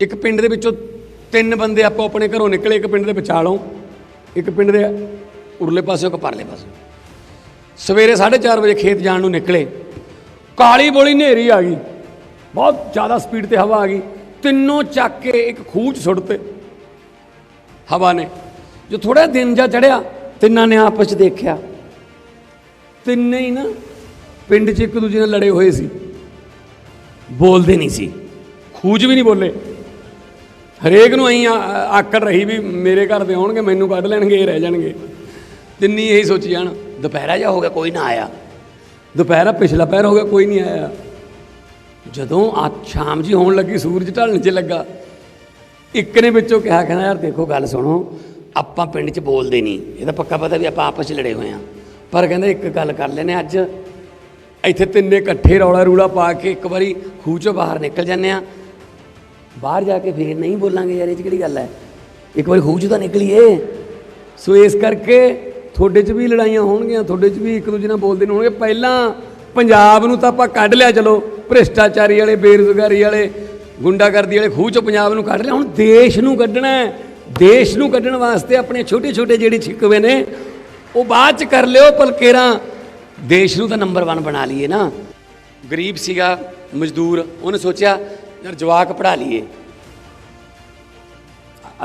ਇੱਕ ਪਿੰਡ ਦੇ ਵਿੱਚੋਂ ਤਿੰਨ ਬੰਦੇ ਆਪੋ ਆਪਣੇ ਘਰੋਂ ਨਿਕਲੇ, ਇੱਕ ਪਿੰਡ ਦੇ ਵਿਚਾਲੋਂ, ਇੱਕ ਪਿੰਡ ਦੇ ਉਰਲੇ ਪਾਸਿਓਂ, ਇੱਕ ਪਰਲੇ ਪਾਸਿਓਂ। ਸਵੇਰੇ 4:30 ਵਜੇ ਖੇਤ ਜਾਣ ਨੂੰ ਨਿਕਲੇ। ਕਾਲੀ ਬੋਲੀ ਹਨੇਰੀ ਆ ਗਈ। ਬਹੁਤ ਜ਼ਿਆਦਾ ਸਪੀਡ ਤੇ ਹਵਾ ਆ ਗਈ। ਤਿੰਨੋਂ ਚੱਕ ਕੇ ਇੱਕ ਖੂਹ 'ਚ ਸੁੱਟਤੇ। ਹਵਾ ਨੇ। ਜੋ ਥੋੜਾ ਦਿਨ ਜਾ ਚੜਿਆ ਤਿੰਨਾਂ ਨੇ ਆਪਸ 'ਚ ਦੇਖਿਆ। ਤਿੰਨੇ ਹੀ ਨਾ ਪਿੰਡ 'ਚ ਇੱਕ ਦੂਜੇ ਨਾਲ ਲੜੇ ਹੋਏ ਸੀ। ਬੋਲਦੇ ਨਹੀਂ ਸੀ। ਖੂਜ ਵੀ ਨਹੀਂ ਬੋਲੇ। ਹਰੇਕ ਨੂੰ ਅਹੀਂ ਆਕੜ ਰਹੀ ਵੀ ਮੇਰੇ ਘਰ ਦੇ ਆਉਣਗੇ, ਮੈਨੂੰ ਕੱਢ ਲੈਣਗੇ, ਇਹ ਰਹਿ ਜਾਣਗੇ। ਤਿੰਨੀ ਇਹੀ ਸੋਚੀ ਜਾਣ, ਦੁਪਹਿਰਾ ਜਾ ਹੋ ਗਿਆ, ਕੋਈ ਨਾ ਆਇਆ। ਦੁਪਹਿਰਾ ਪਿਛਲਾ ਪੈਰ ਹੋ ਗਿਆ, ਕੋਈ ਨਹੀਂ ਆਇਆ। ਜਦੋਂ ਆ ਸ਼ਾਮ ਜੀ ਹੋਣ ਲੱਗੀ, ਸੂਰਜ ਢਲਣ 'ਚ ਲੱਗਾ, ਇੱਕ ਨੇ ਵਿੱਚੋਂ ਕਿਹਾ, ਕਹਿੰਦਾ, ਯਾਰ ਦੇਖੋ, ਗੱਲ ਸੁਣੋ, ਆਪਾਂ ਪਿੰਡ 'ਚ ਬੋਲਦੇ ਨਹੀਂ। ਇਹ ਤਾਂ ਪੱਕਾ ਪਤਾ ਵੀ ਆਪਾਂ ਆਪਸ 'ਚ ਲੜੇ ਹੋਏ ਆ। ਪਰ ਕਹਿੰਦੇ, ਇੱਕ ਗੱਲ ਕਰ ਲੈਨੇ ਅੱਜ। ਇੱਥੇ ਤਿੰਨੇ ਇਕੱਠੇ ਰੌਲਾ ਰੂਲਾ ਪਾ ਕੇ ਇੱਕ ਵਾਰੀ ਖੂਹ 'ਚੋਂ ਬਾਹਰ ਨਿਕਲ ਜਾਂਦੇ ਆ ਬਾਹਰ ਜਾ ਕੇ ਫਿਰ ਨਹੀਂ ਬੋਲਾਂਗੇ ਯਾਰ, ਇਹ 'ਚ ਕਿਹੜੀ ਗੱਲ ਹੈ? ਇੱਕ ਵਾਰੀ ਖੂਹ 'ਚੋਂ ਤਾਂ ਨਿਕਲੀਏ। ਸੋ ਇਸ ਕਰਕੇ ਤੁਹਾਡੇ 'ਚ ਵੀ ਲੜਾਈਆਂ ਹੋਣਗੀਆਂ, ਤੁਹਾਡੇ 'ਚ ਵੀ ਇੱਕ ਦੂਜੇ ਨਾਲ ਬੋਲਦੇ ਨਹੀਂ ਹੋਣਗੇ। ਪਹਿਲਾਂ ਪੰਜਾਬ ਨੂੰ ਤਾਂ ਆਪਾਂ ਕੱਢ ਲਿਆ, ਚਲੋ, ਭ੍ਰਿਸ਼ਟਾਚਾਰੀ ਵਾਲੇ, ਬੇਰੁਜ਼ਗਾਰੀ ਵਾਲੇ, ਗੁੰਡਾਗਰਦੀ ਵਾਲੇ ਖੂਹ 'ਚੋਂ ਪੰਜਾਬ ਨੂੰ ਕੱਢ ਲਿਆ। ਹੁਣ ਦੇਸ਼ ਨੂੰ ਕੱਢਣਾ ਹੈ। ਦੇਸ਼ ਨੂੰ ਕੱਢਣ ਵਾਸਤੇ ਆਪਣੇ ਛੋਟੇ ਛੋਟੇ ਜਿਹੜੇ ਛਿਕਵੇ ਨੇ, ਉਹ ਬਾਅਦ 'ਚ ਕਰ ਲਿਓ, ਪਲਕੇਰਾਂ। ਦੇਸ਼ ਨੂੰ ਤਾਂ ਨੰਬਰ 1 ਬਣਾ ਲਈਏ ਨਾ। ਗਰੀਬ ਸੀਗਾ, ਮਜ਼ਦੂਰ, ਉਹਨੇ ਸੋਚਿਆ ਯਾਰ ਜਵਾਕ ਪੜਾ ਲਈਏ।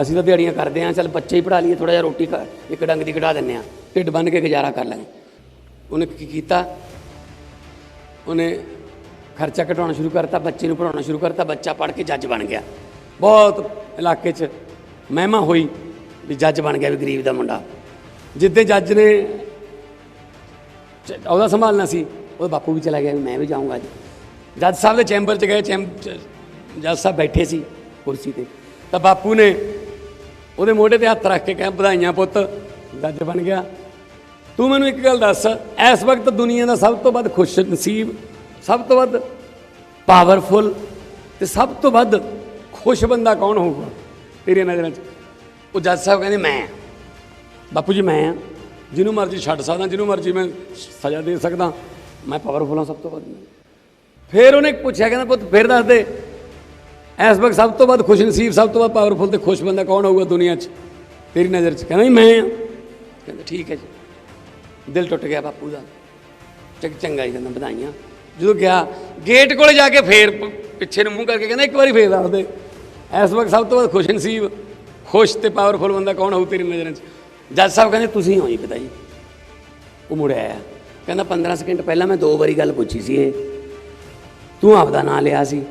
ਅਸੀਂ ਤਾਂ ਦਿਹਾੜੀਆਂ ਕਰਦੇ ਆਂ ਚੱਲ ਬੱਚੇ ਹੀ ਪੜਾ ਲਈਏ ਥੋੜਾ ਜਿਹਾ ਰੋਟੀ ਖਾ, ਇੱਕ ਡੰਗ ਦੀ ਕਢਾ ਦਿੰਨੇ ਆ ਢਿੱਡ ਬੰਨ ਕੇ ਗੁਜ਼ਾਰਾ ਕਰ ਲਾਂਗੇ। ਉਹਨੇ ਕੀ ਕੀਤਾ? ਉਹਨੇ ਖਰਚਾ ਘਟਾਉਣਾ ਸ਼ੁਰੂ ਕਰਤਾ, ਬੱਚੇ ਨੂੰ ਪੜਾਉਣਾ ਸ਼ੁਰੂ ਕਰਤਾ, ਬੱਚਾ ਪੜ ਕੇ ਜੱਜ ਬਣ ਗਿਆ। ਬਹੁਤ ਇਲਾਕੇ 'ਚ ਮਹਿਮਾ ਹੋਈ ਵੀ ਜੱਜ ਬਣ ਗਿਆ ਵੀ ਗਰੀਬ ਦਾ ਮੁੰਡਾ। ਜਿੱਦੇ ਜੱਜ ਨੇ ਉਹਦਾ ਸੰਭਾਲਣਾ ਸੀ ਉਹ ਬਾਪੂ ਵੀ ਚਲਾ ਗਿਆ ਵੀ ਮੈਂ ਵੀ ਜਾਊਂਗਾ ਅੱਜ। ਜੱਜ ਸਾਹਿਬ ਦੇ ਚੈਂਬਰ 'ਚ ਗਏ, ਚੈਂਬ 'ਚ ਜੱਜ ਸਾਹਿਬ ਬੈਠੇ ਸੀ ਕੁਰਸੀ ਤੇ। ਤਾਂ ਬਾਪੂ ਨੇ ਉਹਦੇ ਮੋਢੇ ਤੇ ਹੱਥ ਰੱਖ ਕੇ ਕਹਿ, ਵਧਾਈਆਂ ਪੁੱਤ, ਜੱਜ ਬਣ ਗਿਆ। ਤੂੰ ਮੈਨੂੰ ਇੱਕ ਗੱਲ ਦੱਸ, ਇਸ ਵਕਤ ਦੁਨੀਆ ਦਾ ਸਭ ਤੋਂ ਵੱਧ ਖੁਸ਼ ਨਸੀਬ ਸਭ ਤੋਂ ਵੱਧ ਪਾਵਰਫੁਲ ਤੇ ਸਭ ਤੋਂ ਵੱਧ ਖੁਸ਼ ਬੰਦਾ ਕੌਣ ਹੋਊਗਾ ਤੇਰੀ ਨਜ਼ਰਾਂ 'ਚ? ਉਹ ਜੱਜ ਸਾਹਿਬ ਕਹਿੰਦੇ, ਮੈਂ ਬਾਪੂ ਜੀ, ਮੈਂ ਆ। ਜਿਹਨੂੰ ਮਰਜ਼ੀ ਛੱਡ ਸਕਦਾ, ਜਿਹਨੂੰ ਮਰਜ਼ੀ ਮੈਂ ਸਜ਼ਾ ਦੇ ਸਕਦਾ, ਮੈਂ ਪਾਵਰਫੁਲ ਹਾਂ ਸਭ ਤੋਂ ਵੱਧ। ਫਿਰ ਉਹਨੇ ਪੁੱਛਿਆ, ਕਹਿੰਦਾ, ਪੁੱਤ, ਫਿਰ ਦੱਸ ਦੇ। ਇਸ ਵਕਤ ਸਭ ਤੋਂ ਵੱਧ ਖੁਸ਼ਨਸੀਬ ਸਭ ਤੋਂ ਵੱਧ ਪਾਵਰਫੁਲ ਤੇ ਖੁਸ਼ ਬੰਦਾ ਕੌਣ ਹੋਊਗਾ ਦੁਨੀਆ 'ਚ? ਤੇਰੀ ਨਜ਼ਰ 'ਚ ਕਹਿੰਦਾ ਜੀ ਮੈਂ ਆ। ਕਹਿੰਦਾ ਠੀਕ ਹੈ ਜੀ। ਦਿਲ ਟੁੱਟ ਗਿਆ ਬਾਪੂ ਦਾ। ਚੱਕ ਚੰਗਾ ਜੀ ਕਹਿੰਦਾ, ਵਧਾਈਆਂ। ਜਦੋਂ ਗਿਆ ਗੇਟ ਕੋਲੇ ਜਾ ਕੇ ਫੇਰ ਪਿੱਛੇ ਨੂੰ ਮੂੰਹ ਕਰਕੇ ਕਹਿੰਦਾ ਇੱਕ ਵਾਰੀ ਫੇਰ ਦੱਸ ਦੇ। ਇਸ ਵਕਤ ਸਭ ਤੋਂ ਵੱਧ ਖੁਸ਼ਨਸੀਬ ਖੁਸ਼ ਤੇ ਪਾਵਰਫੁਲ ਬੰਦਾ ਕੌਣ ਹੋਊ ਤੇਰੀ ਨਜ਼ਰ 'ਚ? ਜੱਜ ਸਾਹਿਬ ਕਹਿੰਦੇ, ਤੁਸੀਂ ਹੋ ਜੀ ਪਿਤਾ ਜੀ। ਉਹ ਮੁੜਿਆ ਆਇਆ। ਕਹਿੰਦਾ 15 ਸਕਿੰਟ ਪਹਿਲਾਂ ਮੈਂ ਦੋ ਵਾਰੀ ਗੱਲ ਪੁੱਛੀ ਸੀ ਇਹ। ਤੂੰ ਆਪਦਾ ਨਾਂ ਲਿਆ ਸੀ।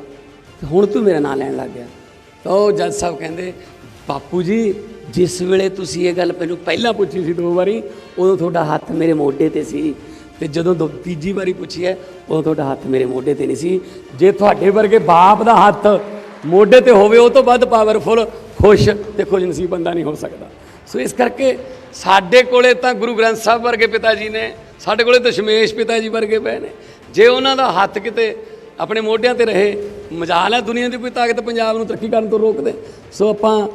ਤੇ ਹੁਣ ਤੂੰ ਮੇਰਾ ਨਾਂ ਲੈਣ ਲੱਗ ਗਿਆ। ਤਾਂ ਉਹ ਜੱਜ ਸਾਹਿਬ ਕਹਿੰਦੇ, ਬਾਪੂ ਜੀ, ਜਿਸ ਵੇਲੇ ਤੁਸੀਂ ਇਹ ਗੱਲ ਮੈਨੂੰ ਪਹਿਲਾਂ ਪੁੱਛੀ ਸੀ ਦੋ ਵਾਰੀ, ਉਦੋਂ ਤੁਹਾਡਾ ਹੱਥ ਮੇਰੇ ਮੋਢੇ ਤੇ ਸੀ। ਤੇ ਜਦੋਂ ਦੋ ਤੀਜੀ ਵਾਰੀ ਪੁੱਛੀ ਹੈ, ਉਦੋਂ ਤੁਹਾਡਾ ਹੱਥ ਮੇਰੇ ਮੋਢੇ ਤੇ ਨਹੀਂ ਸੀ। ਜੇ ਤੁਹਾਡੇ ਵਰਗੇ ਬਾਪ ਦਾ ਹੱਥ ਮੋਢੇ ਤੇ ਹੋਵੇ, ਉਹ ਤੋਂ ਵੱਧ ਪਾਵਰਫੁਲ ਖੁਸ਼ ਤੇ ਖੁਸ਼ਨਸੀਬ ਬੰਦਾ ਨਹੀਂ ਹੋ ਸਕਦਾ। ਸੋ ਇਸ ਕਰਕੇ ਸਾਡੇ ਕੋਲੇ ਤਾਂ ਗੁਰੂ ਗ੍ਰੰਥ ਸਾਹਿਬ ਵਰਗੇ ਪਿਤਾ ਜੀ ਨੇ, ਸਾਡੇ ਕੋਲੇ ਦਸ਼ਮੇਸ਼ ਪਿਤਾ ਜੀ ਵਰਗੇ ਪਏ ਨੇ। ਜੇ ਉਹਨਾਂ ਦਾ ਹੱਥ ਕਿਤੇ ਆਪਣੇ ਮੋਢਿਆਂ ਤੇ ਰਹੇ ਮਜਾਲ ਹੈ ਦੁਨੀਆ ਦੀ, ਕੋਈ ਤਾਕਤ ਪੰਜਾਬ ਨੂੰ ਤਰੱਕੀ ਕਰਨ ਤੋਂ ਰੋਕਦੇ। ਸੋ ਆਪਾਂ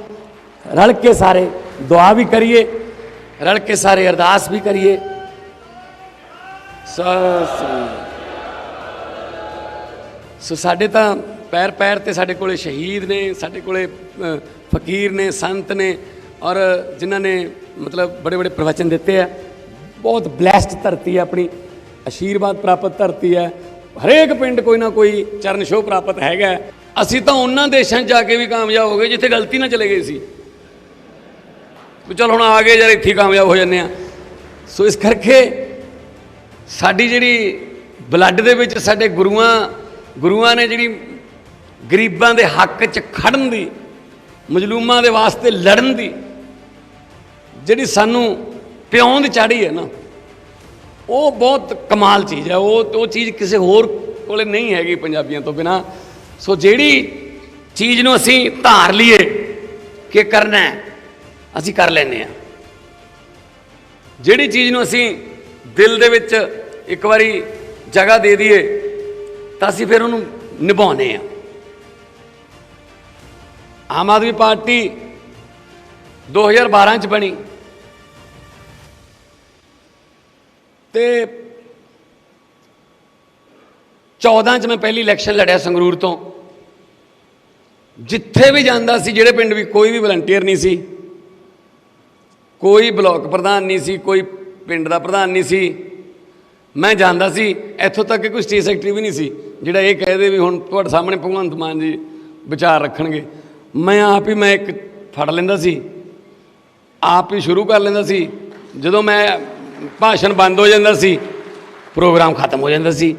ਰਲ ਕੇ ਸਾਰੇ ਦੁਆ ਵੀ ਕਰੀਏ, ਰਲ ਕੇ ਸਾਰੇ ਅਰਦਾਸ ਵੀ ਕਰੀਏ। ਸੋ ਸਾਡੇ ਤਾਂ ਪੈਰ ਪੈਰ ਤੇ ਸਾਡੇ ਕੋਲੇ ਸ਼ਹੀਦ ਨੇ, ਸਾਡੇ ਕੋਲੇ ਫਕੀਰ ਨੇ, ਸੰਤ ਨੇ ਔਰ ਜਿਨ੍ਹਾਂ ਨੇ ਮਤਲਬ ਬੜੇ ਬੜੇ ਪ੍ਰਵਚਨ ਦਿੱਤੇ ਆ। ਬਹੁਤ ਬਲੈਸਡ ਧਰਤੀ ਹੈ ਆਪਣੀ ਆਸ਼ੀਰਵਾਦ ਪ੍ਰਾਪਤ ਧਰਤੀ ਹੈ ਹਰੇਕ ਪਿੰਡ ਕੋਈ ਨਾ ਕੋਈ ਚਰਨ ਛੋਹ ਪ੍ਰਾਪਤ ਹੈਗਾ। ਅਸੀਂ ਤਾਂ ਉਹਨਾਂ ਦੇਸ਼ਾਂ 'ਚ ਜਾ ਕੇ ਵੀ ਕਾਮਯਾਬ ਹੋ ਗਏ, ਜਿੱਥੇ ਗਲਤੀ ਨਾਲ ਚਲੇ ਗਏ ਸੀ। ਵੀ ਚਲ ਹੁਣ ਆ ਗਏ ਯਾਰ, ਇੱਥੇ ਕਾਮਯਾਬ ਹੋ ਜੰਨੇ ਆ। ਸੋ ਇਸ ਕਰਕੇ ਸਾਡੀ ਜਿਹੜੀ ਬਲੱਡ ਦੇ ਵਿੱਚ ਸਾਡੇ ਗੁਰੂਆਂ ਗੁਰੂਆਂ ਨੇ ਜਿਹੜੀ ਗਰੀਬਾਂ ਦੇ ਹੱਕ 'ਚ ਖੜਨ ਦੀ, ਮਜਲੂਮਾਂ ਦੇ ਵਾਸਤੇ ਲੜਨ ਦੀ, ਜਿਹੜੀ ਸਾਨੂੰ ਪਿਉਂ ਦੀ ਚਾੜੀ ਹੈ ਨਾ ਉਹ ਬਹੁਤ ਕਮਾਲ ਚੀਜ਼ ਹੈ। ਉਹ ਉਹ ਚੀਜ਼ ਕਿਸੇ ਹੋਰ ਕੋਲੇ ਨਹੀਂ ਹੈਗੀ ਪੰਜਾਬੀਆਂ ਤੋਂ ਬਿਨਾ। ਸੋ ਜਿਹੜੀ ਚੀਜ਼ ਨੂੰ ਅਸੀਂ ਧਾਰ ਲਈਏ ਕਿ ਕਰਨਾ ਹੈ, ਅਸੀਂ ਕਰ ਲੈਨੇ ਆ ਜਿਹੜੀ ਚੀਜ਼ ਨੂੰ ਅਸੀਂ ਦਿਲ ਦੇ ਵਿੱਚ ਇੱਕ ਵਾਰੀ ਜਗ੍ਹਾ ਦੇ ਦਈਏ, ਤਾਂ ਅਸੀਂ ਫਿਰ ਉਹਨੂੰ ਨਿਭਾਉਨੇ ਆ ਆਮ ਆਦਮੀ ਪਾਰਟੀ 2012 ਚ ਬਣੀ। ਤੇ 14 ਚ ਮੈਂ ਪਹਿਲੀ ਇਲੈਕਸ਼ਨ ਲੜਿਆ ਸੰਗਰੂਰ ਤੋਂ। ਜਿੱਥੇ ਵੀ ਜਾਂਦਾ ਸੀ, ਜਿਹੜੇ ਪਿੰਡ ਵੀ ਕੋਈ ਵੀ ਵਲੰਟੀਅਰ ਨਹੀਂ ਸੀ, ਕੋਈ ਬਲਾਕ ਪ੍ਰਧਾਨ ਨਹੀਂ ਸੀ, ਕੋਈ ਪਿੰਡ ਦਾ ਪ੍ਰਧਾਨ ਨਹੀਂ ਸੀ, ਮੈਂ ਜਾਂਦਾ ਸੀ, ਇੱਥੋਂ ਤੱਕ ਕਿ ਕੋਈ ਸਟੇਟ ਸੈਕਟਰੀ ਵੀ ਨਹੀਂ ਸੀ, ਜਿਹੜਾ ਇਹ ਕਹਦੇ ਵੀ ਹੁਣ ਤੁਹਾਡੇ ਸਾਹਮਣੇ ਭਗਵੰਤ ਮਾਨ ਜੀ ਵਿਚਾਰ ਰੱਖਣਗੇ। ਮੈਂ ਆਪ ਹੀ ਮੈਂ ਇੱਕ ਫੜ ਲੈਂਦਾ ਸੀ, ਆਪ ਹੀ ਸ਼ੁਰੂ ਕਰ ਲੈਂਦਾ ਸੀ, ਜਦੋਂ ਮੈਂ ਭਾਸ਼ਣ ਬੰਦ ਹੋ ਜਾਂਦਾ ਸੀ, ਪ੍ਰੋਗਰਾਮ ਖਤਮ ਹੋ ਜਾਂਦਾ ਸੀ।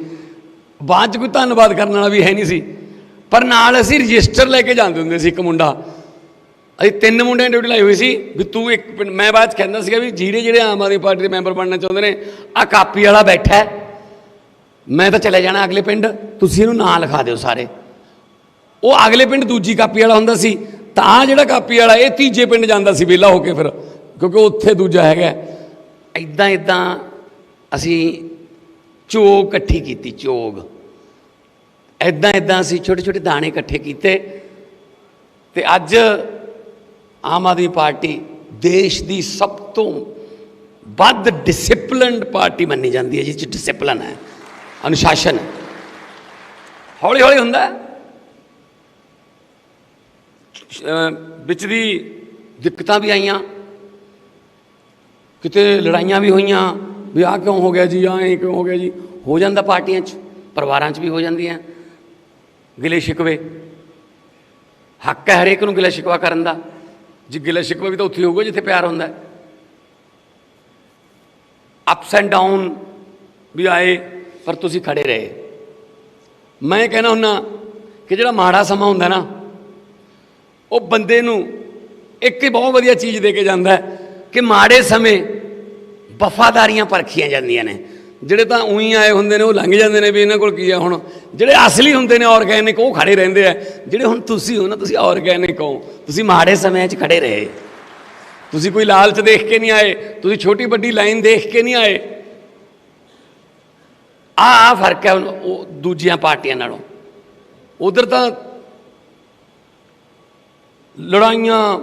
ਬਾਅਦ ਚ ਕੋਈ ਧੰਨਵਾਦ ਕਰਨ ਵਾਲਾ ਵੀ ਹੈ ਨਹੀਂ ਸੀ। ਪਰ ਨਾਲ ਅਸੀਂ ਰਜਿਸਟਰ ਲੈ ਕੇ ਜਾਂਦੇ ਹੁੰਦੇ ਸੀ ਇੱਕ ਮੁੰਡਾ। ਅਸੀਂ ਤਿੰਨ ਮੁੰਡਿਆਂ ਡਿਊਟੀ ਲਾਈ ਹੋਈ ਸੀ ਵੀ ਤੂੰ ਇੱਕ ਪਿੰਡ- ਮੈਂ ਬਾਅਦ 'ਚ ਕਹਿੰਦਾ ਸੀਗਾ ਵੀ ਜਿਹੜੇ ਜਿਹੜੇ ਆਮ ਆਦਮੀ ਪਾਰਟੀ ਦੇ ਮੈਂਬਰ ਬਣਨਾ ਚਾਹੁੰਦੇ ਨੇ ਆ ਕਾਪੀ ਵਾਲਾ ਬੈਠਾ ਹੈ। ਮੈਂ ਤਾਂ ਚਲੇ ਜਾਣਾ ਅਗਲੇ ਪਿੰਡ, ਤੁਸੀਂ ਇਹਨੂੰ ਨਾਂ ਲਿਖਾ ਦਿਓ ਸਾਰੇ। ਉਹ ਅਗਲੇ ਪਿੰਡ ਦੂਜੀ ਕਾਪੀ ਵਾਲਾ ਹੁੰਦਾ ਸੀ, ਤਾਂ ਆਹ ਜਿਹੜਾ ਕਾਪੀ ਵਾਲਾ, ਇਹ ਤੀਜੇ ਪਿੰਡ ਜਾਂਦਾ ਸੀ ਵਿਹਲਾ ਹੋ ਕੇ ਫਿਰ, ਕਿਉਂਕਿ ਉੱਥੇ ਦੂਜਾ ਹੈਗਾ। ਇਦਾਂ ਇਦਾਂ ਅਸੀਂ ਚੋਗ ਇਕੱਠੀ ਕੀਤੀ, ਚੋਗ। ਇਦਾਂ ਇਦਾਂ ਅਸੀਂ ਛੋਟੇ ਛੋਟੇ ਦਾਣੇ ਇਕੱਠੇ ਕੀਤੇ ਤੇ ਅੱਜ ਆਮ ਆਦਮੀ ਪਾਰਟੀ ਦੇਸ਼ ਦੀ ਸਭ ਤੋਂ ਵੱਧ ਡਿਸਪਲਿਨਡ ਪਾਰਟੀ ਮੰਨੀ ਜਾਂਦੀ ਹੈ, ਜਿਸ 'ਚ ਡਿਸਪਲਿਨ ਹੈ, ਅਨੁਸ਼ਾਸਨ ਹੌਲੀ ਹੌਲੀ ਹੁੰਦਾ ਵਿੱਚ ਦੀ ਦਿੱਕਤਾਂ ਵੀ ਆਈਆਂ। ਕਿਤੇ ਲੜਾਈਆਂ ਵੀ ਹੋਈਆਂ, ਵੀ ਆਹ ਕਿਉਂ ਹੋ ਗਿਆ ਜੀ, ਆਹ ਇਹ ਕਿਉਂ ਹੋ ਗਿਆ ਜੀ। ਹੋ ਜਾਂਦਾ ਪਾਰਟੀਆਂ 'ਚ, ਪਰਿਵਾਰਾਂ 'ਚ ਵੀ ਹੋ ਜਾਂਦੀਆਂ। ਗਿਲੇ ਸ਼ਿਕਵੇ। ਹੱਕ ਹੈ ਹਰੇਕ ਨੂੰ ਗਿਲਾ ਸ਼ਿਕਵਾ ਕਰਨ ਦਾ। ਜੇ ਗਿਲਾ ਸ਼ਿਕਵਾ ਵੀ ਤਾਂ ਉੱਥੇ ਹੋਊਗਾ ਜਿੱਥੇ ਪਿਆਰ ਹੁੰਦਾ। ਹੈ ਅਪਸ ਐਂਡ ਡਾਊਨ ਵੀ ਆਏ, ਪਰ ਤੁਸੀਂ ਖੜੇ ਰਹੇ। ਮੈਂ ਕਹਿਣਾ ਹੁੰਨਾ ਕਿ ਜਿਹੜਾ ਮਾੜਾ ਸਮਾਂ ਹੁੰਦਾ ਨਾ, ਉਹ ਬੰਦੇ ਨੂੰ ਇੱਕ ਹੀ ਬਹੁਤ ਵਧੀਆ ਚੀਜ਼ ਦੇ ਕੇ ਜਾਂਦਾ ਹੈ। ਕਿ ਮਾੜੇ ਸਮੇਂ ਵਫਾਦਾਰੀਆਂ ਪਰਖੀਆਂ ਜਾਂਦੀਆਂ ਨੇ। ਜਿਹੜੇ ਤਾਂ ਉਹੀ ਆਏ ਹੁੰਦੇ ਨੇ, ਉਹ ਲੰਘ ਜਾਂਦੇ ਨੇ ਵੀ ਇਹਨਾਂ ਕੋਲ ਕੀ ਆ ਹੁਣ। ਜਿਹੜੇ ਅਸਲੀ ਹੁੰਦੇ ਨੇ ਆਰਗੈਨਿਕ ਉਹ ਖੜੇ ਰਹਿੰਦੇ ਆ। ਜਿਹੜੇ ਹੁਣ ਤੁਸੀਂ ਹੋ ਨਾ, ਤੁਸੀਂ ਆਰਗੈਨਿਕ ਹੋ। ਤੁਸੀਂ ਮਾੜੇ ਸਮਿਆਂ 'ਚ ਖੜੇ ਰਹੇ। ਤੁਸੀਂ ਕੋਈ ਲਾਲਚ ਦੇਖ ਕੇ ਨਹੀਂ ਆਏ। ਤੁਸੀਂ ਛੋਟੀ ਵੱਡੀ ਲਾਈਨ ਦੇਖ ਕੇ ਨਹੀਂ ਆਏ। ਆ ਆ ਫ਼ਰਕ ਹੈ ਉਹ- ਉਹ ਦੂਜੀਆਂ ਪਾਰਟੀਆਂ ਨਾਲੋਂ। ਉਧਰ ਤਾਂ ਲੜਾਈਆਂ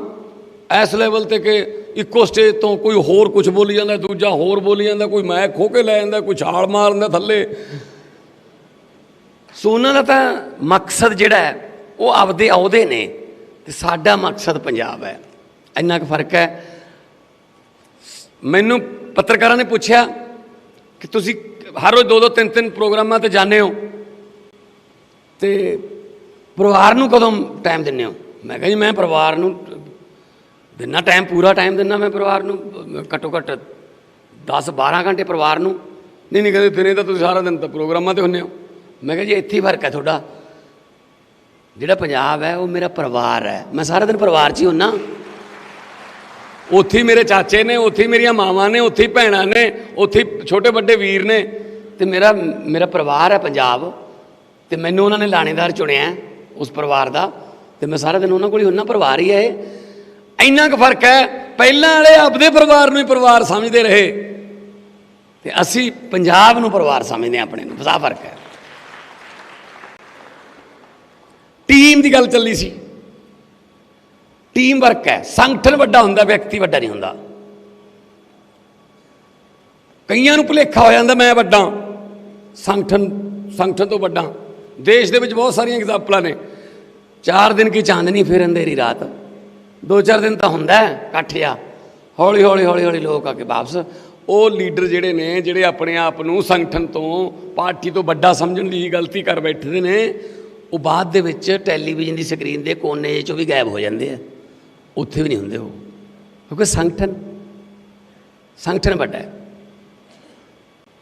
ਇਸ ਲੈਵਲ ਤੇ ਕਿ ਇੱਕੋ ਸਟੇਜ ਤੋਂ ਕੋਈ ਹੋਰ ਕੁਝ ਬੋਲੀ ਜਾਂਦਾ, ਦੂਜਾ ਹੋਰ ਬੋਲੀ ਜਾਂਦਾ, ਕੋਈ ਮੈਂ ਖੋ ਕੇ ਲੈ ਜਾਂਦਾ, ਕੋਈ ਛਾਲ ਮਾਰ ਦਿੰਦਾ ਥੱਲੇ। ਸੋ ਉਹਨਾਂ ਦਾ ਤਾਂ ਮਕਸਦ ਜਿਹੜਾ ਹੈ, ਉਹ ਆਪਦੇ ਅਹੁਦੇ ਨੇ ਤੇ ਸਾਡਾ ਮਕਸਦ ਪੰਜਾਬ ਹੈ। ਇੰਨਾ ਕੁ ਫ਼ਰਕ ਹੈ। ਮੈਨੂੰ ਪੱਤਰਕਾਰਾਂ ਨੇ ਪੁੱਛਿਆ ਕਿ ਤੁਸੀਂ ਹਰ ਰੋਜ਼ ਦੋ ਦੋ ਤਿੰਨ ਤਿੰਨ ਪ੍ਰੋਗਰਾਮਾਂ ਤੇ ਜਾਂਦੇ ਹੋ ਤੇ ਪਰਿਵਾਰ ਨੂੰ ਕਦੋਂ ਟਾਈਮ ਦਿੰਦੇ ਹੋ? ਮੈਂ ਕਿਹਾ ਜੀ, ਮੈਂ ਪਰਿਵਾਰ ਨੂੰ ਦਿਨਾ ਟਾਈਮ ਪੂਰਾ ਟਾਈਮ ਦਿੰਦਾ ਮੈਂ ਪਰਿਵਾਰ ਨੂੰ, ਘੱਟੋ ਘੱਟ 10 12 ਘੰਟੇ ਪਰਿਵਾਰ ਨੂੰ। ਨਹੀਂ ਨਹੀਂ, ਕਹਿੰਦੇ ਦਿਨੇ ਤਾਂ ਤੁਸੀਂ ਸਾਰਾ ਦਿਨ ਤਾਂ ਪ੍ਰੋਗਰਾਮਾਂ ਤੇ ਹੁੰਦੇ ਹੋ। ਮੈਂ ਕਿਹਾ ਜੀ, ਇੱਥੇ ਹੀ ਫ਼ਰਕ ਹੈ ਤੁਹਾਡਾ। ਜਿਹੜਾ ਪੰਜਾਬ ਹੈ, ਉਹ ਮੇਰਾ ਪਰਿਵਾਰ ਹੈ। ਮੈਂ ਸਾਰਾ ਦਿਨ ਪਰਿਵਾਰ 'ਚ ਹੀ ਹੁੰਨਾ। ਉੱਥੇ ਮੇਰੇ ਚਾਚੇ ਨੇ, ਉੱਥੇ ਮੇਰੀਆਂ ਮਾਵਾਂ ਨੇ, ਉੱਥੇ ਭੈਣਾਂ ਨੇ, ਉੱਥੇ ਛੋਟੇ ਵੱਡੇ ਵੀਰ ਨੇ। ਤੇ ਮੇਰਾ ਮੇਰਾ ਪਰਿਵਾਰ ਹੈ ਪੰਜਾਬ। ਤੇ ਮੈਨੂੰ ਉਹਨਾਂ ਨੇ ਲਾਣੇਦਾਰ ਚੁਣਿਆ ਉਸ ਪਰਿਵਾਰ ਦਾ। ਤੇ ਮੈਂ ਸਾਰਾ ਦਿਨ ਉਹਨਾਂ ਕੋਲ ਹੀ ਹੁੰਨਾ। ਪਰਿਵਾਰ ਹੀ ਹੈ ਇਹ। ਇੰਨਾ ਕੁ ਫ਼ਰਕ ਹੈ, ਪਹਿਲਾਂ ਵਾਲੇ ਆਪਦੇ ਪਰਿਵਾਰ ਨੂੰ ਹੀ ਪਰਿਵਾਰ ਸਮਝਦੇ ਰਹੇ। ਤੇ ਅਸੀਂ ਪੰਜਾਬ ਨੂੰ ਪਰਿਵਾਰ ਸਮਝਦੇ ਹਾਂ ਆਪਣੇ ਨੂੰ, ਬਸਾ ਫ਼ਰਕ ਹੈ। ਟੀਮ ਦੀ ਗੱਲ ਚੱਲੀ ਸੀ। ਟੀਮ ਵਰਕ ਹੈ, ਸੰਗਠਨ ਵੱਡਾ ਹੁੰਦਾ, ਵਿਅਕਤੀ ਵੱਡਾ ਨਹੀਂ ਹੁੰਦਾ। ਕਈਆਂ ਨੂੰ ਭੁਲੇਖਾ ਹੋ ਜਾਂਦਾ, ਮੈਂ ਵੱਡਾ ਸੰਗਠਨ ਸੰਗਠਨ ਤੋਂ ਵੱਡਾ ਦੇਸ਼ ਦੇ ਵਿੱਚ ਬਹੁਤ ਸਾਰੀਆਂ ਐਗਜ਼ਾਮਪਲਾਂ ਨੇ। ਚਾਰ ਦਿਨ ਕੀ ਚਾਂਦਨੀ ਫਿਰ ਅੰਧੇਰੀ ਰਾਤ। ਦੋ ਚਾਰ ਦਿਨ ਤਾਂ ਹੁੰਦਾ ਇਕੱਠ ਆ। ਹੌਲੀ ਹੌਲੀ ਹੌਲੀ ਹੌਲੀ ਲੋਕ ਆ ਕੇ ਵਾਪਸ। ਉਹ ਲੀਡਰ ਜਿਹੜੇ ਨੇ, ਜਿਹੜੇ ਆਪਣੇ ਆਪ ਨੂੰ ਸੰਗਠਨ ਤੋਂ, ਪਾਰਟੀ ਤੋਂ ਵੱਡਾ ਸਮਝਣ ਦੀ ਗਲਤੀ ਕਰ ਬੈਠੇ ਨੇ, ਉਹ ਬਾਅਦ ਦੇ ਵਿੱਚ ਟੈਲੀਵਿਜ਼ਨ ਦੀ ਸਕਰੀਨ ਦੇ ਕੋਨੇ 'ਚੋਂ ਵੀ ਗਾਇਬ ਹੋ ਜਾਂਦੇ ਆ। ਉੱਥੇ ਵੀ ਨਹੀਂ ਹੁੰਦੇ ਉਹ। ਕਿਉਂਕਿ ਸੰਗਠਨ ਸੰਗਠਨ ਵੱਡਾ ਹੈ।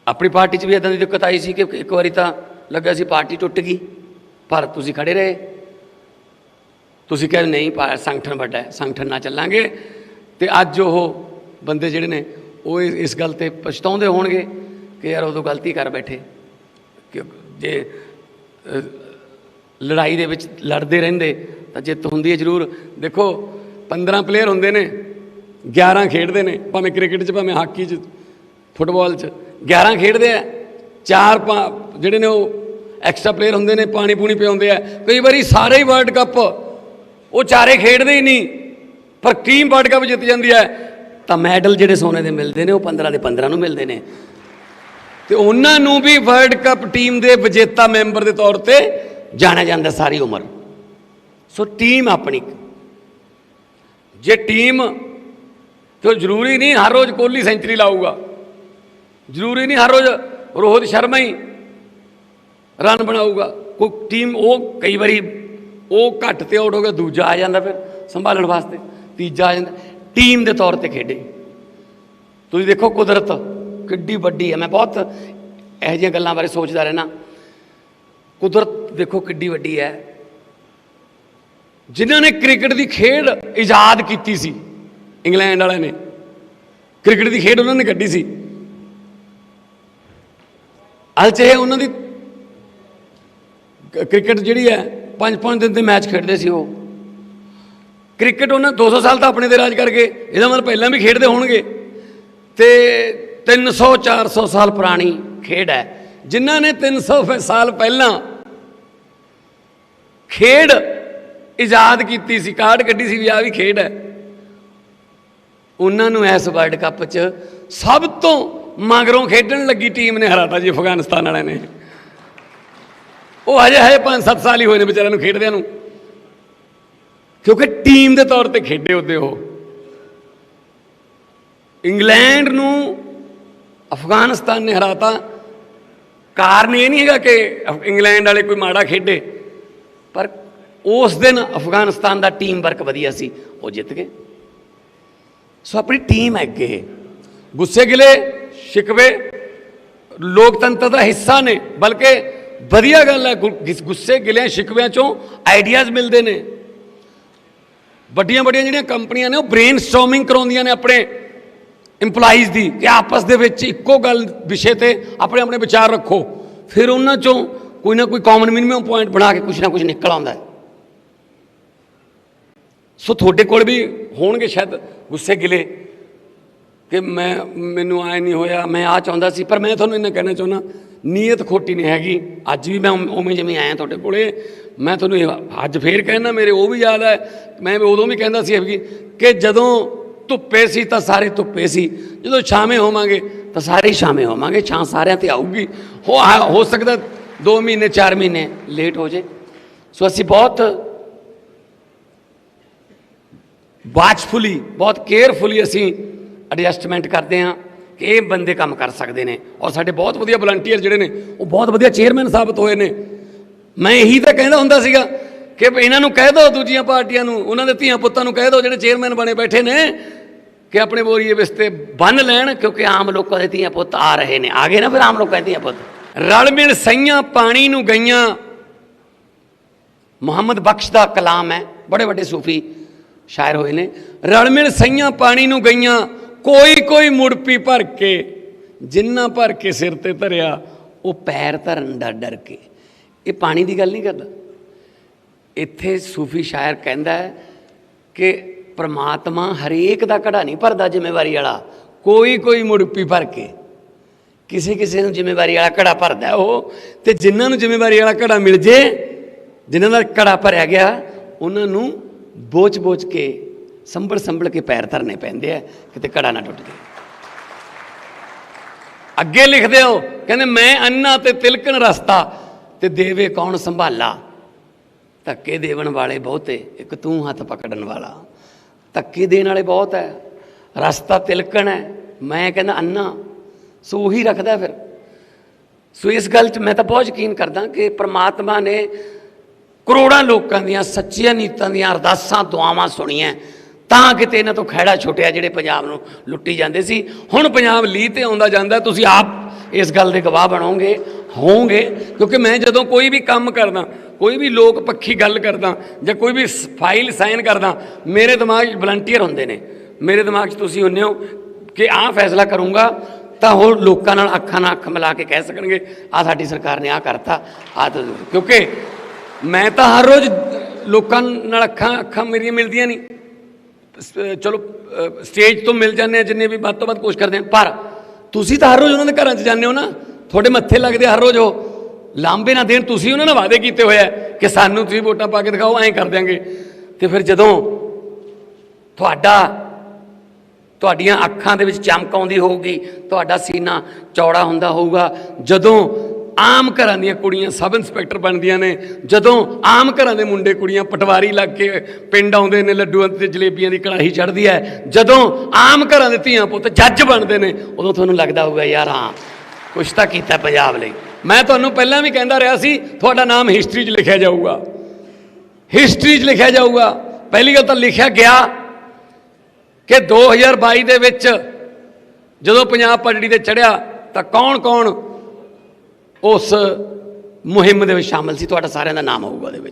ਆਪਣੀ ਪਾਰਟੀ 'ਚ ਵੀ ਇਦਾਂ ਦੀ ਦਿੱਕਤ ਆਈ ਸੀ ਕਿ ਇੱਕ ਵਾਰੀ ਤਾਂ ਲੱਗਿਆ ਸੀ ਪਾਰਟੀ ਟੁੱਟ ਗਈ, ਪਰ ਤੁਸੀਂ ਖੜੇ ਰਹੇ। ਤੁਸੀਂ ਕਹਿੰਦੇ ਨਹੀਂ ਸੰਗਠਨ ਵੱਡਾ ਹੈ, ਸੰਗਠਨ ਨਾਲ ਚੱਲਾਂਗੇ। ਤੇ ਅੱਜ ਉਹ ਬੰਦੇ ਜਿਹੜੇ ਨੇ, ਉਹ ਇਸ ਇਸ ਗੱਲ ਤੇ ਪਛਤਾਉਂਦੇ ਹੋਣਗੇ ਕਿ ਯਾਰ ਉਦੋਂ ਗਲਤੀ ਕਰ ਬੈਠੇ। ਕਿ ਜੇ ਲੜਾਈ ਦੇ ਵਿੱਚ ਲੜਦੇ ਰਹਿੰਦੇ, ਤਾਂ ਜਿੱਤ ਹੁੰਦੀ ਹੈ ਜ਼ਰੂਰ। ਦੇਖੋ 15 ਪਲੇਅਰ ਹੁੰਦੇ ਨੇ 11 ਖੇਡਦੇ ਨੇ, ਭਾਵੇਂ ਕ੍ਰਿਕਟ 'ਚ, ਭਾਵੇਂ ਹਾਕੀ 'ਚ, ਫੁੱਟਬਾਲ 'ਚ। 11 ਖੇਡਦੇ ਆ, ਚਾਰ ਪਾ- ਜਿਹੜੇ ਨੇ ਉਹ ਐਕਸਟਰਾ ਪਲੇਅਰ ਹੁੰਦੇ ਨੇ, ਪਾਣੀ ਪੂਣੀ ਪਿਆਉਂਦੇ ਆ। ਕਈ ਵਾਰੀ ਸਾਰੇ ਹੀ ਵਰਲਡ ਕੱਪ ਉਹ ਚਾਰੇ ਖੇਡਦੇ ਹੀ ਨਹੀਂ। ਪਰ ਟੀਮ ਵਰਲਡ ਕੱਪ ਜਿੱਤ ਜਾਂਦੀ ਹੈ, ਤਾਂ ਮੈਡਲ ਜਿਹੜੇ ਸੋਨੇ ਦੇ ਮਿਲਦੇ ਨੇ, ਉਹ 15 ਦੇ 15 ਨੂੰ ਮਿਲਦੇ ਨੇ। ਤੇ ਉਹਨਾਂ ਨੂੰ ਵੀ ਵਰਲਡ ਕੱਪ ਟੀਮ ਦੇ ਵਿਜੇਤਾ ਮੈਂਬਰ ਦੇ ਤੌਰ ਤੇ ਜਾਣਿਆ ਜਾਂਦਾ ਸਾਰੀ ਉਮਰ। ਸੋ ਟੀਮ ਆਪਣੀ। ਜੇ ਟੀਮ ਤੇ ਜ਼ਰੂਰੀ ਨਹੀਂ ਹਰ ਰੋਜ਼ ਕੋਹਲੀ ਸੈਂਚਰੀ ਲਾਊਗਾ। ਜ਼ਰੂਰੀ ਨਹੀਂ ਹਰ ਰੋਜ਼ ਰੋਹਿਤ ਸ਼ਰਮਾ ਹੀ ਰਨ ਬਣਾਊਗਾ। ਕੋਈ ਟੀਮ ਉਹ ਕਈ ਵਾਰੀ ਉਹ ਘੱਟ ਤੇ ਆਊਟ ਹੋ ਗਿਆ ਦੂਜਾ ਆ ਜਾਂਦਾ ਫਿਰ, ਸੰਭਾਲਣ ਵਾਸਤੇ, ਤੀਜਾ ਆ ਜਾਂਦਾ। ਟੀਮ ਦੇ ਤੌਰ ਤੇ ਖੇਡੇ। ਤੁਸੀਂ ਦੇਖੋ ਕੁਦਰਤ ਕਿੱਡੀ ਵੱਡੀ ਹੈ ਮੈਂ ਬਹੁਤ ਇਹੋ ਜਿਹੀਆਂ ਗੱਲਾਂ ਬਾਰੇ ਸੋਚਦਾ ਰਹਿਣਾ ਕੁਦਰਤ ਦੇਖੋ ਕਿੱਡੀ ਵੱਡੀ ਹੈ। ਜਿਨ੍ਹਾਂ ਨੇ ਕ੍ਰਿਕਟ ਦੀ ਖੇਡ ਇਜਾਦ ਕੀਤੀ ਸੀ, ਇੰਗਲੈਂਡ ਵਾਲਿਆਂ ਨੇ। ਕ੍ਰਿਕਟ ਦੀ ਖੇਡ ਉਹਨਾਂ ਨੇ ਕੱਢੀ ਸੀ। ਅੱਜ ਇਹ ਉਹਨਾਂ ਦੀ ਕ੍ਰਿਕਟ ਜਿਹੜੀ ਹੈ ਪੰਜ ਪੰਜ ਦਿਨ ਦੇ ਮੈਚ ਖੇਡਦੇ ਸੀ ਉਹ। ਕ੍ਰਿਕਟ ਉਹਨਾਂ 200 ਸਾਲ ਤਾਂ ਆਪਣੇ ਤੇ ਰਾਜ ਕਰਕੇ ਇਹਦਾ ਮਤਲਬ ਪਹਿਲਾਂ ਵੀ ਖੇਡਦੇ ਹੋਣਗੇ। ਤੇ 300 400 ਸਾਲ ਪੁਰਾਣੀ ਖੇਡ ਹੈ। ਜਿਨ੍ਹਾਂ ਨੇ 300 ਫ- ਸਾਲ ਪਹਿਲਾਂ ਖੇਡ ਇਜਾਦ ਕੀਤੀ ਸੀ, ਕਾਰਡ ਕੱਢੀ ਸੀ ਵੀ ਆ ਵੀ ਖੇਡ ਹੈ। ਉਹਨਾਂ ਨੂੰ ਇਸ ਵਰਲਡ ਕੱਪ 'ਚ ਸਭ ਤੋਂ ਮਗਰੋਂ ਖੇਡਣ ਲੱਗੀ ਟੀਮ ਨੇ ਹਰਾਤਾ ਜੀ ਅਫਗਾਨਿਸਤਾਨ ਵਾਲਿਆਂ ਨੇ। ਉਹ ਹਜੇ ਹਜੇ 5-7 ਸਾਲ ਹੀ ਹੋਏ ਨੇ ਵਿਚਾਰਿਆਂ ਨੂੰ ਖੇਡਦਿਆਂ ਨੂੰ। ਕਿਉਂਕਿ ਟੀਮ ਦੇ ਤੌਰ ਤੇ ਖੇਡੇ ਉਹਦੇ ਉਹ। ਇੰਗਲੈਂਡ ਨੂੰ ਅਫਗਾਨਿਸਤਾਨ ਨੇ ਹਰਾਤਾ। ਕਾਰਨ ਇਹ ਨਹੀਂ ਹੈਗਾ ਕਿ ਅਫ- ਇੰਗਲੈਂਡ ਵਾਲੇ ਕੋਈ ਮਾੜਾ ਖੇਡੇ। ਪਰ ਉਸ ਦਿਨ ਅਫਗਾਨਿਸਤਾਨ ਦਾ ਟੀਮ ਵਰਕ ਵਧੀਆ ਸੀ, ਉਹ ਜਿੱਤ ਗਏ। ਸੋ ਆਪਣੀ ਟੀਮ ਹੈ ਅੱਗੇ। ਗੁੱਸੇ ਗਿਲੇ, ਸ਼ਿਕਵੇ, ਲੋਕਤੰਤਰ ਦਾ ਹਿੱਸਾ ਨੇ। ਬਲਕਿ ਵਧੀਆ ਗੱਲ ਹੈ, ਗੁ- ਗਿਸ- ਗੁੱਸੇ ਗਿਲਿਆਂ ਸ਼ਿਕਵਿਆਂ ਚੋਂ ਆਈਡੀਆਜ਼ ਮਿਲਦੇ ਨੇ। ਵੱਡੀਆਂ ਵੱਡੀਆਂ ਜਿਹੜੀਆਂ ਕੰਪਨੀਆਂ ਨੇ, ਉਹ ਬ੍ਰੇਨਸਟਾਰਮਿੰਗ ਕਰਾਉਂਦੀਆਂ ਨੇ ਆਪਣੇ EMPLOYEES ਦੀ ਕਿ ਆਪਸ ਦੇ ਵਿੱਚ ਇੱਕੋ ਗੱਲ ਵਿਸ਼ੇ ਤੇ ਆਪਣੇ ਆਪਣੇ ਵਿਚਾਰ ਰੱਖੋ। ਫਿਰ ਉਹਨਾਂ ਚੋਂ ਕੋਈ ਨਾ ਕੋਈ ਕਾਮਨ ਮਿਨੀਮਮ ਪੁਆਇੰਟ ਬਣਾ ਕੇ ਕੁਝ ਨਾ ਕੁਝ ਨਿਕਲ ਆਉਂਦਾ ਹੈ। ਸੋ ਤੁਹਾਡੇ ਕੋਲ ਵੀ ਹੋਣਗੇ ਸ਼ਾਇਦ ਗੁੱਸੇ ਗਿਲੇ ਕਿ ਮੈਂ, ਮੈਨੂੰ ਆਏ ਨਹੀਂ ਹੋਇਆ, ਮੈਂ ਆ ਚਾਹੁੰਦਾ ਸੀ, ਪਰ ਮੈਂ ਤੁਹਾਨੂੰ ਇਹਨਾਂ ਕਹਿਣਾ ਚਾਹੁੰਦਾ ਨੀਅਤ ਖੋਟੀ ਨਹੀਂ ਹੈਗੀ। ਅੱਜ ਵੀ ਮੈਂ ਉਵੇਂ ਉਵੇਂ ਜਿਵੇਂ ਆਇਆ ਤੁਹਾਡੇ ਕੋਲੇ, ਮੈਂ ਤੁਹਾਨੂੰ ਅੱਜ ਫੇਰ ਕਹਿਣਾ ਮੇਰੇ ਉਹ ਵੀ ਯਾਦ ਹੈ, ਮੈਂ ਉਦੋਂ ਵੀ ਕਹਿੰਦਾ ਸੀ ਕਿ ਕਿ ਜਦੋਂ ਧੁੱਪੇ ਸੀ ਤਾਂ ਸਾਰੇ ਧੁੱਪੇ ਸੀ, ਜਦੋਂ ਛਾਵੇਂ ਹੋਵਾਂਗੇ ਤਾਂ ਸਾਰੇ ਛਾਵੇਂ ਹੋਵਾਂਗੇ, ਛਾਂ ਸਾਰਿਆਂ ਤੇ ਆਊਗੀ। ਹੋ ਹੋ ਸਕਦਾ 2 ਮਹੀਨੇ 4 ਮਹੀਨੇ ਲੇਟ ਹੋ ਜੇ। ਸੋ ਅਸੀਂ ਬਹੁਤ ਵਾਚਫੁਲੀ ਬਹੁਤ ਕੇਅਰਫੁਲੀ ਅਸੀਂ ਐਡਜਸਟਮੈਂਟ ਕਰਦੇ ਹਾਂ। ਕਿ ਇਹ ਬੰਦੇ ਕੰਮ ਕਰ ਸਕਦੇ ਨੇ। ਔਰ ਸਾਡੇ ਬਹੁਤ ਵਧੀਆ ਵਲੰਟੀਅਰ ਜਿਹੜੇ ਨੇ, ਉਹ ਬਹੁਤ ਵਧੀਆ ਚੇਅਰਮੈਨ ਸਾਬਤ ਹੋਏ ਨੇ। ਮੈਂ ਇਹੀ ਤਾਂ ਕਹਿੰਦਾ ਹੁੰਦਾ ਸੀਗਾ ਕਿ ਇਹਨਾਂ ਨੂੰ ਕਹਿ ਦਿਓ ਦੂਜੀਆਂ ਪਾਰਟੀਆਂ ਨੂੰ, ਉਹਨਾਂ ਦੇ ਧੀਆਂ ਪੁੱਤਾਂ ਨੂੰ ਕਹਿ ਦਿਓ ਜਿਹੜੇ ਚੇਅਰਮੈਨ ਬਣੇ ਬੈਠੇ ਨੇ ਕਿ ਆਪਣੇ ਬੋਰੀਏ ਵਿਸਤੇ ਬੰਨ ਲੈਣ, ਕਿਉਂਕਿ ਆਮ ਲੋਕਾਂ ਦੇ ਧੀਆਂ ਪੁੱਤ ਆ ਰਹੇ ਨੇ। ਆ ਗਏ ਨਾ ਫਿਰ ਆਮ ਲੋਕਾਂ ਦੇ ਧੀਆਂ ਪੁੱਤ। ਰਲ ਮਿਲ ਸਈਆਂ ਪਾਣੀ ਨੂੰ ਗਈਆਂ। ਮੁਹੰਮਦ ਬਖਸ਼ ਦਾ ਕਲਾਮ ਹੈ, ਬੜੇ ਵੱਡੇ ਸੂਫੀ ਸ਼ਾਇਰ ਹੋਏ ਨੇ। ਰਲ ਮਿਲ ਸਈਆਂ ਪਾਣੀ ਨੂੰ ਗਈਆਂ। ਕੋਈ ਕੋਈ ਮੁੜਪੀ ਭਰ ਕੇ ਜਿੰਨਾ ਭਰ ਕੇ ਸਿਰ ਤੇ ਧਰਿਆ, ਉਹ ਪੈਰ ਧਰਨ ਦਾ ਡਰ ਕੇ। ਇਹ ਪਾਣੀ ਦੀ ਗੱਲ ਨਹੀਂ ਕਰਦਾ। ਇੱਥੇ ਸੂਫੀ ਸ਼ਾਇਰ ਕਹਿੰਦਾ ਹੈ ਕਿ ਪ੍ਰਮਾਤਮਾ ਹਰੇਕ ਦਾ ਘੜਾ ਨਹੀਂ ਭਰਦਾ ਜ਼ਿੰਮੇਵਾਰੀ ਵਾਲਾ। ਕੋਈ ਕੋਈ ਮੁੜਪੀ ਭਰ ਕੇ। ਕਿਸੇ ਕਿਸੇ ਨੂੰ ਜ਼ਿੰਮੇਵਾਰੀ ਵਾਲਾ ਘੜਾ ਭਰਦਾ ਉਹ ਤੇ ਜਿਨ੍ਹਾਂ ਨੂੰ ਜ਼ਿੰਮੇਵਾਰੀ ਵਾਲਾ ਘੜਾ ਮਿਲ ਜੇ, ਜਿਨ੍ਹਾਂ ਦਾ ਘੜਾ ਭਰਿਆ ਗਿਆ, ਉਹਨਾਂ ਨੂੰ ਬੋਚ-ਬੋਚ ਕੇ ਸੰਭਲ ਸੰਭਲ ਕੇ ਪੈਰ ਧਰਨੇ ਪੈਂਦੇ ਆ, ਕਿਤੇ ਘੜਾ ਨਾ ਟੁੱਟ ਜਾਏ। ਅੱਗੇ ਲਿਖਦੇ ਹੋ, ਕਹਿੰਦੇ ਮੈਂ ਅੰਨਾ ਤੇ ਤਿਲਕਣ ਰਸਤਾ, ਤੇ ਦੇਵੇ ਕੌਣ ਸੰਭਾਲਾ? ਧੱਕੇ ਦੇਵਣ ਵਾਲੇ ਬਹੁਤੇ, ਇੱਕ ਤੂੰ ਹੱਥ ਪਕੜਨ ਵਾਲਾ। ਧੱਕੇ ਦੇਣ ਵਾਲੇ ਬਹੁਤ ਹੈ ਰਸਤਾ ਤਿਲਕਣ ਹੈ ਮੈਂ ਕਹਿੰਦਾ ਅੰਨਾ, ਸੋ ਉਹੀ ਰੱਖਦਾ ਫਿਰ। ਸੋ ਇਸ ਗੱਲ 'ਚ ਮੈਂ ਤਾਂ ਬਹੁਤ ਯਕੀਨ ਕਰਦਾ ਕਿ ਪ੍ਰਮਾਤਮਾ ਨੇ ਕਰੋੜਾਂ ਲੋਕਾਂ ਦੀਆਂ ਸੱਚੀਆਂ ਨੀਤਾਂ ਦੀਆਂ ਅਰਦਾਸਾਂ, ਦੁਆਵਾਂ ਸੁਣੀਆਂ। ਤਾਂ ਕਿਤੇ ਇਹਨਾਂ ਤੋਂ ਖਹਿੜਾ ਛੁੱਟਿਆ ਜਿਹੜੇ ਪੰਜਾਬ ਨੂੰ ਲੁੱਟੀ ਜਾਂਦੇ ਸੀ। ਹੁਣ ਪੰਜਾਬ ਲੀਹ ਤੇ ਆਉਂਦਾ ਜਾਂਦਾ, ਤੁਸੀਂ ਆਪ ਇਸ ਗੱਲ ਦੇ ਗਵਾਹ ਬਣੋਗੇ, ਹੋਵੋਗੇ, ਕਿਉਂਕਿ ਮੈਂ ਜਦੋਂ ਕੋਈ ਵੀ ਕੰਮ ਕਰਦਾ, ਕੋਈ ਵੀ ਲੋਕ ਪੱਖੀ ਗੱਲ ਕਰਦਾ ਜਾਂ ਕੋਈ ਵੀ ਸ- ਫਾਈਲ ਸਾਈਨ ਕਰਦਾ, ਮੇਰੇ ਦਿਮਾਗ 'ਚ ਵਲੰਟੀਅਰ ਹੁੰਦੇ ਨੇ। ਮੇਰੇ ਦਿਮਾਗ 'ਚ ਤੁਸੀਂ ਹੁੰਨੇ ਹੋ ਕਿ ਆਹ ਫੈਸਲਾ ਕਰੂੰਗਾ, ਤਾਂ ਹੋਰ ਲੋਕਾਂ ਨਾਲ ਅੱਖਾਂ ਨਾਲ ਅੱਖ ਮਿਲਾ ਕੇ ਕਹਿ ਸਕਣਗੇ ਆ ਸਾਡੀ ਸਰਕਾਰ ਨੇ ਆ ਕਰਤਾ ਆ ਤਾਂ ਕਿਉਂਕਿ ਮੈਂ ਤਾਂ ਹਰ ਰੋਜ਼ ਲੋਕਾਂ ਨਾਲ ਅੱਖਾਂ ਅੱਖਾਂ ਮੇਰੀਆਂ ਮਿਲਦੀਆਂ ਨਹੀਂ। ਚਲੋ ਸਟੇਜ ਤੋਂ ਮਿਲ ਜਾਂਦੇ ਆ, ਜਿੰਨੇ ਵੀ ਵੱਧ ਤੋਂ ਵੱਧ ਕੋਸ਼ਿਸ਼ ਕਰਦੇ ਆ। ਪਰ ਤੁਸੀਂ ਤਾਂ ਹਰ ਰੋਜ਼ ਉਹਨਾਂ ਦੇ ਘਰਾਂ 'ਚ ਜਾਂਦੇ ਹੋ ਨਾ। ਤੁਹਾਡੇ ਮੱਥੇ ਲੱਗਦੇ ਹਰ ਰੋਜ਼ ਉਹ। ਲਾਂਬੇ ਨਾ ਦੇਣ, ਤੁਸੀਂ ਉਹਨਾਂ ਨਾਲ ਵਾਅਦੇ ਕੀਤੇ ਹੋਏ ਆ ਕਿ ਸਾਨੂੰ ਤੁਸੀਂ ਵੋਟਾਂ ਪਾ ਕੇ ਦਿਖਾਓ, ਐਂ ਕਰ ਦਿਆਂਗੇ। ਤੇ ਫਿਰ ਜਦੋਂ ਤੁਹਾਡਾ, ਤੁਹਾਡੀਆਂ ਅੱਖਾਂ ਦੇ ਵਿੱਚ ਚਮਕ ਆਉਂਦੀ ਹੋਊਗੀ, ਤੁਹਾਡਾ ਸੀਨਾ ਚੌੜਾ ਹੁੰਦਾ ਹੋਊਗਾ, ਜਦੋਂ ਆਮ ਘਰਾਂ ਦੀਆਂ ਕੁੜੀਆਂ ਸਬ ਇੰਸਪੈਕਟਰ ਬਣਦੀਆਂ ਨੇ। ਜਦੋਂ ਆਮ ਘਰਾਂ ਦੇ ਮੁੰਡੇ ਕੁੜੀਆਂ ਪਟਵਾਰੀ ਲੱਗ ਕੇ ਪਿੰਡ ਆਉਂਦੇ ਨੇ, ਲੱਡੂਆਂ ਤੇ ਜਲੇਬੀਆਂ ਦੀ ਕੜਾਹੀ ਚੜ੍ਹਦੀ ਹੈ, ਜਦੋਂ ਆਮ ਘਰਾਂ ਦੇ ਧੀਆਂ ਪੁੱਤ ਜੱਜ ਬਣਦੇ ਨੇ, ਉਦੋਂ ਤੁਹਾਨੂੰ ਲੱਗਦਾ ਹੋਊਗਾ, ਯਾਰ ਹਾਂ, ਕੁਛ ਤਾਂ ਕੀਤਾ ਪੰਜਾਬ ਲਈ। ਮੈਂ ਤੁਹਾਨੂੰ ਪਹਿਲਾਂ ਵੀ ਕਹਿੰਦਾ ਰਿਹਾ ਸੀ, ਤੁਹਾਡਾ ਨਾਮ ਹਿਸਟਰੀ 'ਚ ਲਿਖਿਆ ਜਾਊਗਾ। ਹਿਸਟਰੀ 'ਚ ਲਿਖਿਆ ਜਾਊਗਾ। ਪਹਿਲੀ ਗੱਲ ਤਾਂ ਲਿਖਿਆ ਗਿਆ ਕਿ 2022 ਦੇ ਵਿੱਚ ਜਦੋਂ ਪੰਜਾਬ ਪਟੜੀ ਤੇ ਚੜਿਆ ਤਾਂ ਕੌਣ-ਕੌਣ ਉਸ ਮੁਹਿੰਮ ਦੇ ਵਿੱਚ ਸ਼ਾਮਲ ਸੀ। ਤੁਹਾਡਾ ਸਾਰਿਆਂ ਦਾ ਨਾਮ ਆਊਗਾ ਉਹਦੇ ਵਿੱਚ।